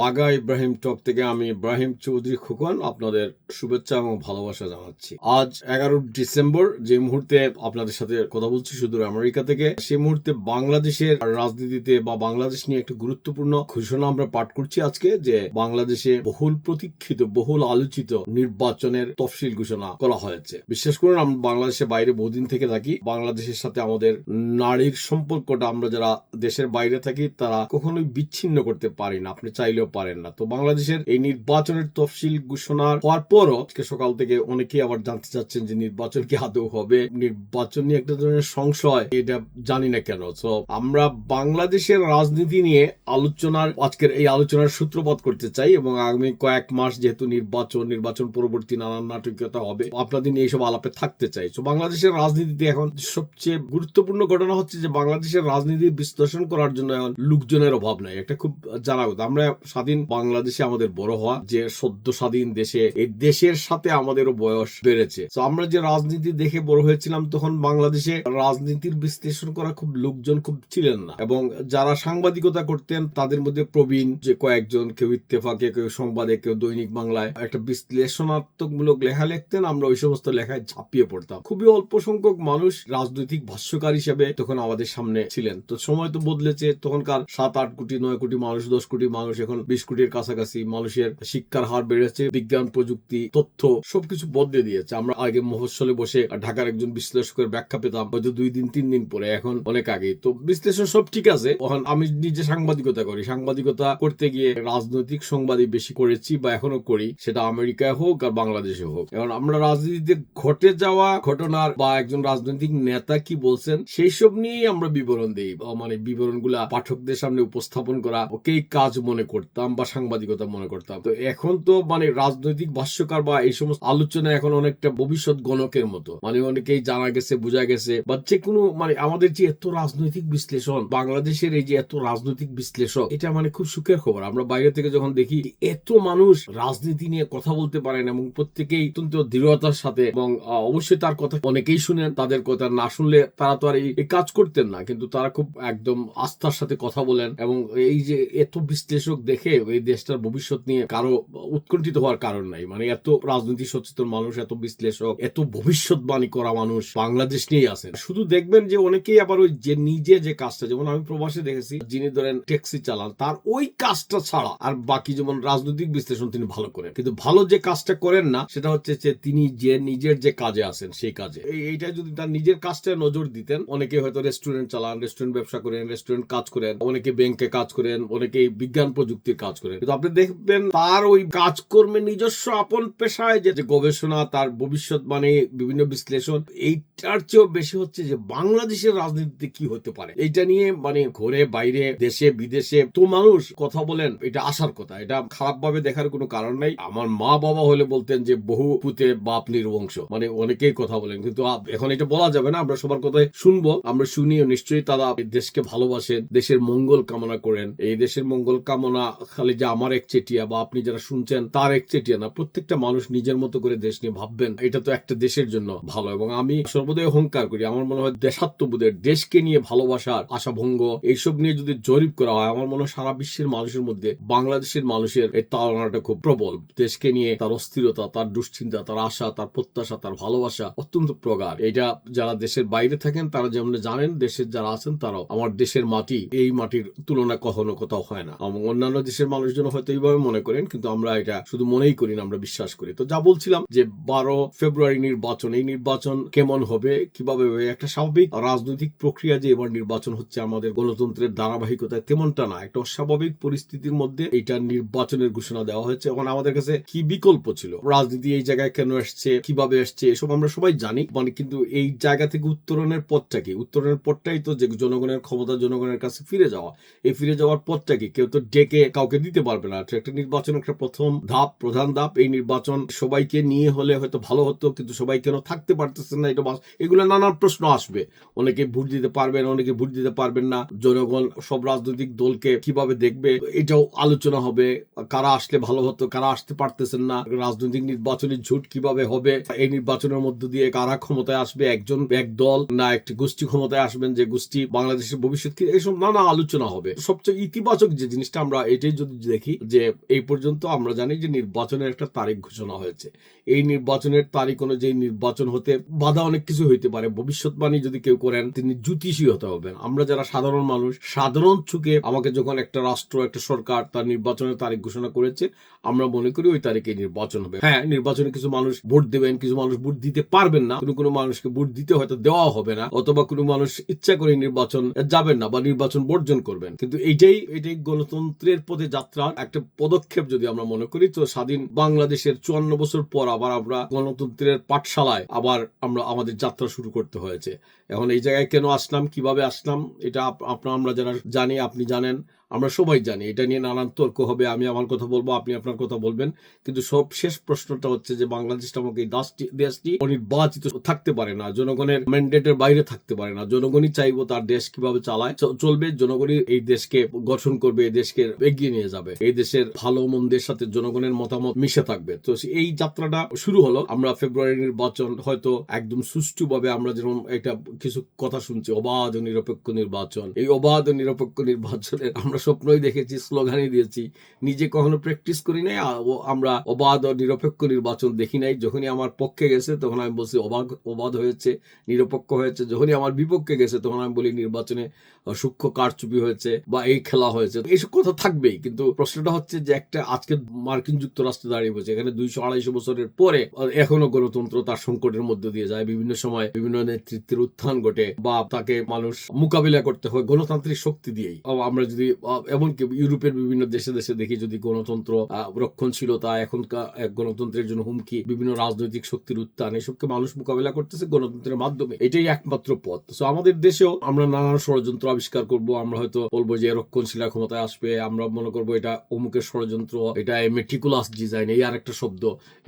বাগা ইব্রাহিম টক থেকে আমি ইব্রাহিম চৌধুরী খোকন আপনাদের শুভেচ্ছা এবং ভালোবাসা জানাচ্ছি। আজ এগারো ডিসেম্বর, যে মুহূর্তে আপনাদের সাথে কথা বলছি সুদূর আমেরিকা থেকে সেই মুহূর্তে বাংলাদেশের রাজনীতিতে বা বাংলাদেশ নিয়ে একটা গুরুত্বপূর্ণ ঘোষণা আমরা পাঠ করছি আজকে, যে বাংলাদেশে বহুল প্রতীক্ষিত, বহুল আলোচিত নির্বাচনের তফসিল ঘোষণা করা হয়েছে। বিশ্বাস করুন, আমরা বাংলাদেশের বাইরে বহুদিন থেকে থাকি। বাংলাদেশের সাথে আমাদের নারীর সম্পর্কটা আমরা যারা দেশের বাইরে থাকি, তারা কখনোই বিচ্ছিন্ন করতে পারি না। আপনি চাইলেও পারেন না। তো বাংলাদেশের এই নির্বাচনের তফসিল ঘোষণা হওয়ার পরও আজকে সকাল থেকে অনেকেই আবার জানতে চাচ্ছেন যে নির্বাচন কি আদৌ হবে? নির্বাচন নিয়ে একটা ধরনের সংশয়, এটা জানি না কেন। তো আমরা বাংলাদেশের রাজনীতি নিয়ে আলোচনার, আজকের এই আলোচনার সূত্রপাত করতে চাই এবং আগামী কয়েক মাস যেহেতু নির্বাচন নির্বাচন পরবর্তী নানান নাটকীয়তা হবে আপনাদের নিয়ে এইসব আলাপে থাকতে চাই। তো বাংলাদেশের রাজনীতিতে এখন সবচেয়ে গুরুত্বপূর্ণ ঘটনা হচ্ছে যে বাংলাদেশের রাজনীতি বিশ্লেষণ করার জন্য এখন লোকজনের অভাব নাই। একটা খুব জানা কথা, আমরা স্বাধীন বাংলাদেশে আমাদের বড় হওয়া, যে সদ্য স্বাধীন দেশে, এই দেশের সাথে আমাদেরও বয়স বেড়েছে। তো আমরা যে রাজনীতি দেখে বড় হয়েছিলাম, তখন বাংলাদেশে রাজনীতির বিশ্লেষণ করা খুব লোকজন খুব ছিলেন না। এবং যারা সাংবাদিকতা করতেন, তাদের মধ্যে প্রবীণ যে কয়েকজন, কেউ ইত্তেফাকে, কেউ সংবাদে, কেউ দৈনিক বাংলায়, একটা বিশ্লেষণাত্মকমূলক লেখা লিখতেন, আমরা ওই সমস্ত লেখায় ঝাঁপিয়ে পড়তাম। খুবই অল্প সংখ্যক মানুষ রাজনৈতিক ভাষ্যকার হিসেবে তখন আমাদের সামনে ছিলেন। তো সময় তো বদলেছে, তখনকার সাত, আট কোটি, নয় কোটি মানুষ, দশ কোটি মানুষ এখন বিশ কোটির কাছাকাছি মানুষের শিক্ষার হার বেড়েছে বিজ্ঞান, প্রযুক্তি, তথ্য সবকিছু বদলে দিয়েছে। আমরা আগে মফস্বলে বসে ঢাকার একজন বিশ্লেষকের ব্যাখ্যা পেতাম, হয়তো দুই দিন, তিন দিন পরে, এখন অনেক আগে। তো বিশ্লেষণ সব ঠিক আছে আমি নিজে সাংবাদিকতা করি। সাংবাদিকতা করতে গিয়ে রাজনৈতিক সংবাদই বেশি করেছি বা এখনও করি, সেটা আমেরিকায় হোক আর বাংলাদেশে হোক। এখন আমরা রাজনীতিতে ঘটে যাওয়া ঘটনার বা একজন রাজনৈতিক নেতা কি বলছেন সেই সব নিয়েই আমরা বিবরণ দিই। মানে বিবরণগুলা পাঠকদের সামনে উপস্থাপন করা, ওকেই কাজ মনে করতাম বা সাংবাদিকতা মনে করতাম। তো এখন তো মানে রাজনৈতিক ভাষ্যকার বা এই সমস্ত আলোচনা এখন অনেকটা ভবিষ্যৎ গণকের মতো। মানে অনেকেই জানা গেছে, বোঝা গেছে বা যে কোনো মানে আমাদের যে এত রাজনৈতিক বিশ্লেষণ, বাংলাদেশের এই যে এত রাজনৈতিক বিশ্লেষক এটা মানে খুব সুখের খবর। আমরা বাইরে থেকে যখন দেখি এত মানুষ রাজনীতি নিয়ে কথা বলতে পারেন এবং প্রত্যেকেই অত্যন্ত দৃঢ়তার সাথে এবং অবশ্যই তার কথা অনেকেই শুনেন, তাদের কথা না শুনলে তারা তো আর এই কাজ করতেন না। কিন্তু তারা খুব একদম আস্থার সাথে কথা বলেন এবং এই যে এত বিশ্লেষক দেখে এই দেশটার ভবিষ্যৎ নিয়ে কারও উৎকণ্ঠিত হওয়ার কারণ নাই। মানে এত রাজনীতি সচেতন মানুষ, এত বিশ্লেষক, এত ভবিষ্যৎবাণী করা মানুষ বাংলাদেশ নিয়েই আছেন। শুধু দেখবেন যে অনেকেই আবার ওই যে নিজে যে কাজটা, যেমন আমি প্রবাসে দেখেছি, যিনি ধরেন ট্যাক্সি চালান, তার ওই কাজটা ছাড়া আর বাকি যেমন রাজনৈতিক বিশ্লেষণ তিনি ভালো করেন। কিন্তু ভালো যে কাজটা করেন না, সেটা হচ্ছে যে তিনি যে নিজের যে কাজে আছেন, সেই কাজে। এই এইটা যদি তার নিজের কাজটা নজর দিতেন, অনেকে হয়তো রেস্টুরেন্ট চালান, রেস্টুরেন্ট ব্যবসা করেন, রেস্টুরেন্ট কাজ করেন, অনেকে ব্যাংকে কাজ করেন অনেকে বিজ্ঞান প্রযুক্তির কাজ করেন। কিন্তু আপনি দেখবেন তার ওই কাজকর্মে নিজস্ব আপন পেশায় যে গবেষণা, তার ভবিষ্যৎ মানে বিভিন্ন বিশ্লেষণ, এইটার চেয়েও বেশি হচ্ছে যে, বাংলাদেশের রাজনীতিতে কি হতে পারে? এইটা নিয়ে মানে ঘরে বাইরে, দেশে, বিদেশে তো মানুষ কথা বলেন, এটা আসার কথা। এটা খারাপ ভাবে দেখার কোনো কারণ নাই। আমার মা বাবা হলে বলতেন যে, বহু পুতে বাপ নির্বংশ। মানে অনেকেই কথা বলেন, কিন্তু এখন এটা বলা যাবে না। আমরা সবার কথাই শুনব। আমরা শুনিও নিশ্চয়ই তারা দেশকে ভালোবাসেন, দেশের মঙ্গল কামনা করেন। এই দেশের মঙ্গল কামনা খালি যে আমার এক চেটিয়া বা আপনি যারা শুনছেন, তার এক চেটিয়া না, প্রত্যেকটা মানুষ নিজের মতো করে দেশ নিয়ে ভাববেন, এটা তো একটা দেশের জন্য ভালো। এবং আমি সর্বদাই অহংকার করি, আমার মনে হয় দেশাত্মবোধের, দেশকে নিয়ে ভালোবাসার, আশাভঙ্গ, এইসব নিয়ে যদি জরিপ করা হয়, আমার মনে হয় সারা বিশ্বের মানুষের মধ্যে বাংলাদেশের মানুষের এই তাড়নাটা খুব প্রবল। দেশকে নিয়ে তার অস্থিরতা, তার দুশ্চিন্তা, তার আশা, তার প্রত্যাশা, তার ভালোবাসা অত্যন্ত প্রগাঢ়। এটা যারা দেশের বাইরে থাকেন, তারা যেমন জানেন, দেশের যারা আছেন, তারাও। আমার দেশের মাটি, এই মাটির তুলনা কখনো কোথাও হয় না। এবং অন্যান্য দেশের মানুষজন হয়তো এইভাবে মনে করেন, কিন্তু আমরা এটা শুধু মনেই করি না, আমরা বিশ্বাস করি। তো যা বলছিলাম যে বারো ফেব্রুয়ারি নির্বাচন, এই নির্বাচন কেমন হবে, কীভাবে হবে, একটা স্বাভাবিক রাজনৈতিক প্রক্রিয়া যে এবার নির্বাচন হচ্ছে আমাদের গণতন্ত্রের ধারাবাহিকতায় তেমনটা না, একটা অস্বাভাবিক পরিস্থিতির মধ্যে এটা নির্বাচনের ঘোষণা দেওয়া হয়েছে। এখন আমাদের কাছে কি বিকল্প ছিল? রাজনীতি এই জায়গায় কেন এসছে? কীভাবে এসছে? এসব আমরা সবাই জানি মানে কিন্তু এই জায়গা থেকে উত্তরণের পথটা কি? উত্তরণের পথটাই তো যে জনগণের ক্ষমতা, জনগণের কাছে ফিরে যাওয়া। এই ফিরে যাওয়ার পথটা কি? কেউ তো ডেকে কাউকে দিতে পারবে না। একটা নির্বাচন একটা প্রথম ধাপ, প্রধান ধাপ এই নির্বাচন সবাইকে নিয়ে হলে হয়তো ভালো হতো, কিন্তু সবাই কেন থাকতে পারতেছেন না এটা এগুলো নানান প্রশ্ন আসবে। অনেকে ভোট দিতে পারবেন, অনেকে ভোট দিতে পারবেন না। জনগণ সব রাজনৈতিক দলকে কীভাবে দেখবে এটাও আলোচনা হবে। কারা আসলে ভালো হতো, কারা আসতে পারতেছেন না, রাজনৈতিক নির্বাচনী ঝুট কীভাবে হবে, এই নির্বাচনের মধ্য দিয়ে কারা ক্ষমতায় আসবে, একজন এক দল না একটি গোষ্ঠী ক্ষমতায় আসবেন যে গোষ্ঠী বাংলাদেশের ভবিষ্যৎ কি এইসব নানা আলোচনা হবে। সবচেয়ে ইতিবাচক যে জিনিসটা আমরা এটাই যদি দেখি যে এই পর্যন্ত আমরা জানি যে নির্বাচনের একটা তারিখ ঘোষণা হয়েছে। এই নির্বাচনের তারিখ অনুযায়ী নির্বাচন হতে বাধা অনেক কিছু হইতে পারে। ভবিষ্যৎবাণী যদি কেউ করেন, তিনি জ্যোতিষী হতে হবেন। আমরা যারা সাধারণ মানুষ, সাধারণ চুকে আমাকে যখন একটা রাষ্ট্র, একটা সরকার তার নির্বাচনের তারিখ ঘোষণা করেছে, আমরা মনে করি ওই তারিখে নির্বাচন হবে। হ্যাঁ নির্বাচনে কিছু মানুষ ভোট দেবেন, কিছু মানুষ ভোট দিতে পারবেন না। কোনো কোনো মানুষকে ভোট দিতে হয়তো দেওয়া হবে না, অথবা কোনো মানুষ ইচ্ছা করে নির্বাচন যাবেন না বা নির্বাচন বর্জন করবেন। কিন্তু এইটাই এটাই গণতন্ত্রের পথে যাত্রার একটা পদক্ষেপ যদি আমরা মনে করি, তো স্বাধীন বাংলাদেশের চুয়ান্ন বছর পর আবার আমরা গণতন্ত্রের পাঠশালায় আবার আমরা আমাদের যাত্রা শুরু করতে হয়েছে। এখন এই জায়গায় কেন আসলাম, কীভাবে আসলাম, এটা আপনার আমরা যারা জানি, আপনি জানেন, আমরা সবাই জানি। এটা নিয়ে নানান তর্ক হবে, আমি আমার কথা বলব, আপনি আপনার কথা বলবেন। কিন্তু সব শেষ প্রশ্নটা হচ্ছে যে বাংলাদেশ নামক এই দেশটি অনির্বাচিত থাকতে পারে না, জনগণের ম্যান্ডেটের বাইরে থাকতে পারে না। জনগণই চাইব তার দেশ কীভাবে চালায় চলবে, জনগণই এই দেশকে গঠন করবে, এই দেশকে এগিয়ে নিয়ে যাবে। এই দেশের ভালো মন্দের সাথে জনগণের মতামত মিশে থাকবে। তো এই যাত্রাটা শুরু হলো। আমরা ফেব্রুয়ারি নির্বাচন হয়তো একদম সুষ্ঠুভাবে আমরা যেরকম একটা কিছু কথা শুনছি, অবাধ নিরপেক্ষ নির্বাচন। এই অবাধ নিরপেক্ষ নির্বাচনের আমরা স্বপ্নই দেখেছি, স্লোগানই দিয়েছি। নিজে কখনো প্র্যাকটিস করি নাই আমরা অবাধ নিরপেক্ষ নির্বাচন দেখি নাই। যখনই আমার পক্ষে গেছে, তখন আমি বলছি অবাধ অবাধ হয়েছে, নিরপেক্ষ হয়েছে। যখনই আমার বিপক্ষে গেছে, তখন আমি বলি নির্বাচনে সূক্ষ্ম কারচুপি হয়েছে বা এই খেলা হয়েছে। এইসব কথা থাকবেই কিন্তু প্রশ্নটা হচ্ছে যে একটা আজকে মার্কিন যুক্তরাষ্ট্রে দাঁড়িয়ে বসে, এখানে দুইশো আড়াইশো বছরের পরে এখনও গণতন্ত্র তার সংকটের মধ্যে দিয়ে যায়। বিভিন্ন সময় বিভিন্ন নেতৃত্বের উত্থান ঘটে বা তাকে মানুষ মোকাবিলা করতে হয় গণতান্ত্রিক শক্তি দিয়েই। আমরা যদি এমনকি ইউরোপের বিভিন্ন দেশে দেশে দেখি যদি গণতন্ত্র রক্ষণশীলতা এখনকার গণতন্ত্রের জন্য হুমকি, বিভিন্ন রাজনৈতিক শক্তির উত্থান, এসবকে মানুষ মোকাবিলা করতেছে গণতন্ত্রের মাধ্যমে। এটাই একমাত্র পথ। তো আমাদের দেশেও আমরা নানান ষড়যন্ত্র আবিষ্কার করব। আমরা হয়তো বলব যে রক্ষণশীলা ক্ষমতায় আসবে, আমরা মনে করব এটা অমুকের ষড়যন্ত্র, এটা মেটিকুলাস ডিজাইন এই আর একটা শব্দ।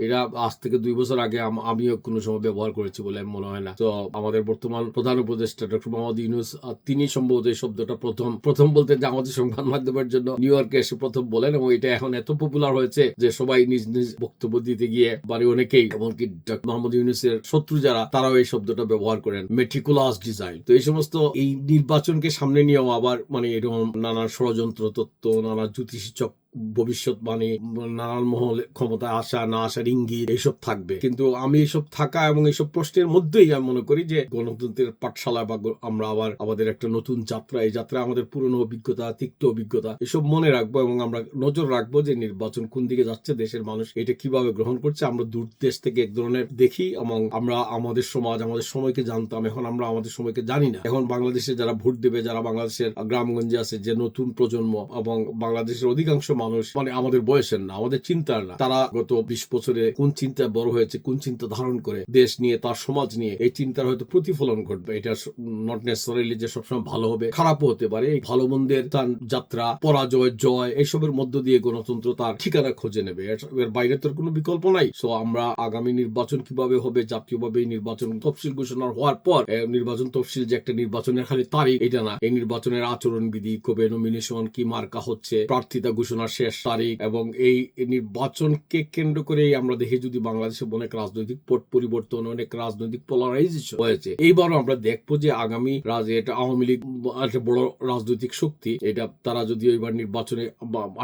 এটা আজ থেকে দুই বছর আগে আমিও কোনো সময় ব্যবহার করেছি বলে মনে হয় না। তো আমাদের বর্তমান প্রধান উপদেষ্টা ডক্টর মোহাম্মদ ইউনুস তিনি সম্ভবত এই শব্দটা প্রথম প্রথম বলতে যে আমাদের সংবাদ মাধ্যমের জন্য নিউ ইয়র্কে এসে প্রথম বলেন এবং এটা এখন এত পপুলার হয়েছে যে সবাই নিজ নিজ বক্তব্য দিতে গিয়ে মানে অনেকেই, এমনকি ডক্টর মোহাম্মদ ইউনুসের শত্রু যারা, তারাও এই শব্দটা ব্যবহার করেন মেট্রিকুলাস ডিজাইন তো এই সমস্ত এই নির্বাচনকে সামনে নিয়েও আবার মানে এরকম নানা ষড়যন্ত্র, তত্ত্ব, নানা জ্যোতিষী চক ভবিষ্যৎবাণী নানান মহলে ক্ষমতায় আসা, না আসার ইঙ্গিত এইসব থাকবে। কিন্তু আমি এইসব থাকা এবং এইসব প্রশ্নের মধ্যেই আমি মনে করি যে গণতন্ত্রের পাঠশালা বা আমরা আবার আমাদের একটা নতুন যাত্রা, এই যাত্রা আমাদের পুরনো অভিজ্ঞতা, তিক্ত অভিজ্ঞতা, এসব মনে রাখব এবং আমরা নজর রাখব যে নির্বাচন কোন দিকে যাচ্ছে, দেশের মানুষ এটা কীভাবে গ্রহণ করছে। আমরা দূর দেশ থেকে এক ধরনের দেখি এবং আমরা আমাদের সমাজ, আমাদের সময়কে জানতাম। এখন আমরা আমাদের সময়কে জানি না। এখন বাংলাদেশে যারা ভোট দেবে, যারা বাংলাদেশের গ্রামগঞ্জে আছে, যে নতুন প্রজন্ম এবং বাংলাদেশের অধিকাংশ মানুষ মানে আমাদের বয়সের না, আমাদের চিন্তার না। তারা গত বিশ বছরে কোন চিন্তায় বড় হয়েছে, কোন চিন্তা ধারণ করে দেশ নিয়ে, তার সমাজ নিয়ে, এই চিন্তার হয়তো প্রতিফলন ঘটবে। এটা নট নেসারিলি যে সবসময় ভালো হবে, খারাপও হতে পারে। এই ভালো মন্দের তার যাত্রা, পরাজয়, জয়, এইসবের মধ্য দিয়ে গণতন্ত্র তার ঠিকানা খুঁজে নেবে। এর বাইরে তোর কোনো বিকল্প নাই। সো আমরা আগামী নির্বাচন কীভাবে হবে, জাতীয়ভাবে এই নির্বাচন তফসিল ঘোষণা হওয়ার পর নির্বাচন তফসিল যে একটা নির্বাচনের খালি তারিখ, এটা না। এই নির্বাচনের আচরণ বিধি কবে নমিনেশন কি মার্কা হচ্ছে, প্রার্থিতা ঘোষণার শেষ তারিখ এবং এই নির্বাচনকে কেন্দ্র করে আমরা দেখি যদি বাংলাদেশে অনেক রাজনৈতিক পট পরিবর্তন, অনেক রাজনৈতিক পোলারাইজেশন হয়েছে। এইবারও আমরা দেখব যে আগামী রাজ এটা আওয়ামী লীগ একটা বড় রাজনৈতিক শক্তি। এটা তারা যদিও এবার নির্বাচনে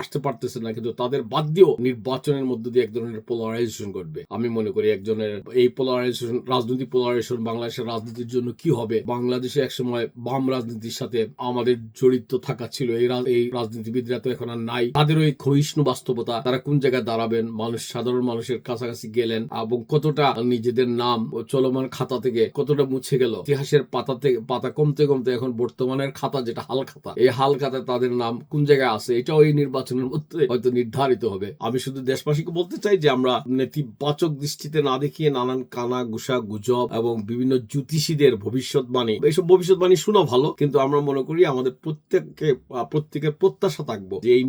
আসতে পারতেছে না, কিন্তু তাদের বাদ দিয়েও নির্বাচনের মধ্যে দিয়ে এক ধরনের পোলারাইজেশন ঘটবে। আমি মনে করি একজনের এই পোলারাইজেশন রাজনৈতিক পোলারাইজেশন বাংলাদেশের রাজনীতির জন্য কি হবে? বাংলাদেশে একসময় বাম রাজনীতির সাথে আমাদের জড়িত থাকা ছিল। এই রাজনীতিবিদরা তো এখন আর নাই। তাদের ওই ক্ষয়িষ্ণু বাস্তবতা, তারা কোন জায়গায় দাঁড়াবেন, মানুষ, সাধারণ মানুষের কাছাকাছি গেলেন এবং কতটা নিজেদের নাম ও চলমান খাতা থেকে কতটা মুছে গেল? ইতিহাসের পাতা থেকে পাতা কমতে কমতে এখন বর্তমানের খাতা যেটা, হাল খাতা, এই হাল খাতায় তাদের নাম কোন জায়গায় আছে? এটাও এই নির্বাচনের মধ্যে হয়তো নির্ধারিত হবে। আমি শুধু দেশবাসীকে বলতে চাই যে আমরা নেতিবাচক দৃষ্টিতে না দেখিয়ে নানান কানা গুসা গুজব এবং বিভিন্ন জ্যোতিষীদের ভবিষ্যৎবাণী, এইসব ভবিষ্যৎবাণী শোনা ভালো, কিন্তু আমরা মনে করি আমাদের প্রত্যেককে, প্রত্যেকের প্রত্যাশা থাকব যে এই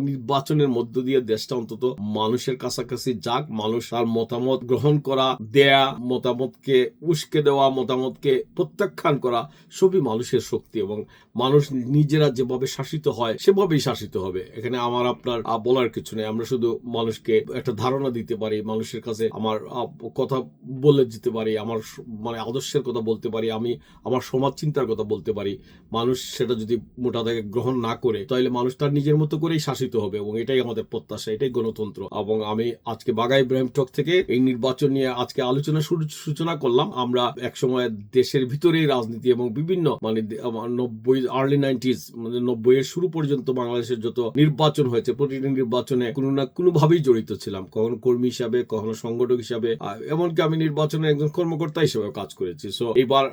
নির্বাচনের মধ্য দিয়ে দেশটা অন্তত মানুষের কাছাকাছি যাক, মানুষ তার মতামত গ্রহণ করা, দেয়া, মতামতকে উস্কে দেওয়া, মতামতকে প্রত্যাখ্যান করা, সবই মানুষের শক্তি এবং মানুষ নিজেরা যেভাবে শাসিত হয়, সেভাবেই শাসিত হবে। এখানে আমার আপনার বলার কিছু নেই। আমরা শুধু মানুষকে একটা ধারণা দিতে পারি, মানুষের কাছে আমার কথা বলে দিতে পারি, আমার মানে আদর্শের কথা বলতে পারি, আমি আমার সমাজ চিন্তার কথা বলতে পারি। মানুষ সেটা যদি মোটা থেকে গ্রহণ না করে, তাহলে মানুষ তার নিজের মতো করেই শাসিত হবে এবং এটা এটাই আমাদের প্রত্যাশা, এটাই গণতন্ত্র। এবং আমি আজকে বাগা ইব্রাহিম টক থেকে এই নির্বাচন নিয়ে আজকে আলোচনা সূচনা করলাম। আমরা একসময় দেশের ভিতরেই রাজনীতি এবং বিভিন্ন মানে নব্বই আর্লি নাইনটিজ মানে নব্বই এর শুরু পর্যন্ত বাংলাদেশের যত নির্বাচন হয়েছে, প্রতিটি নির্বাচনে কোনো না কোনো ভাবেই জড়িত ছিলাম। কখনো কর্মী হিসাবে, কখনো সংগঠক হিসাবে এমনকি আমি নির্বাচনে একজন কর্মকর্তা হিসেবে কাজ করেছি। সো এবার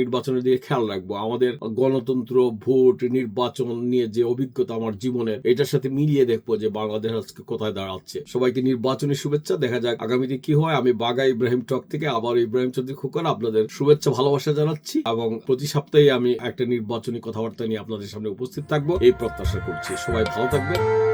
নির্বাচনের দিকে খেয়াল রাখব। আমাদের গণতন্ত্র, ভোট, নির্বাচন নিয়ে যে অভিজ্ঞতা আমার জীবনের, এটার সাথে মিলিয়ে দেখব যে বাংলাদেশ আজকে কোথায় দাঁড়াচ্ছে। সবাইকে নির্বাচনী শুভেচ্ছা। দেখা যাক আগামীতে কি হয়। আমি বাগা ইব্রাহিম টক থেকে আবার ইব্রাহিম চৌধুরী খোকন আপনাদের শুভেচ্ছা, ভালোবাসা জানাচ্ছি এবং প্রতি সপ্তাহে আমি একটা নির্বাচনী কথাবার্তা নিয়ে আপনাদের সামনে উপস্থিত থাকব। এই প্রত্যাশা করছি। সবাই ভালো থাকবেন।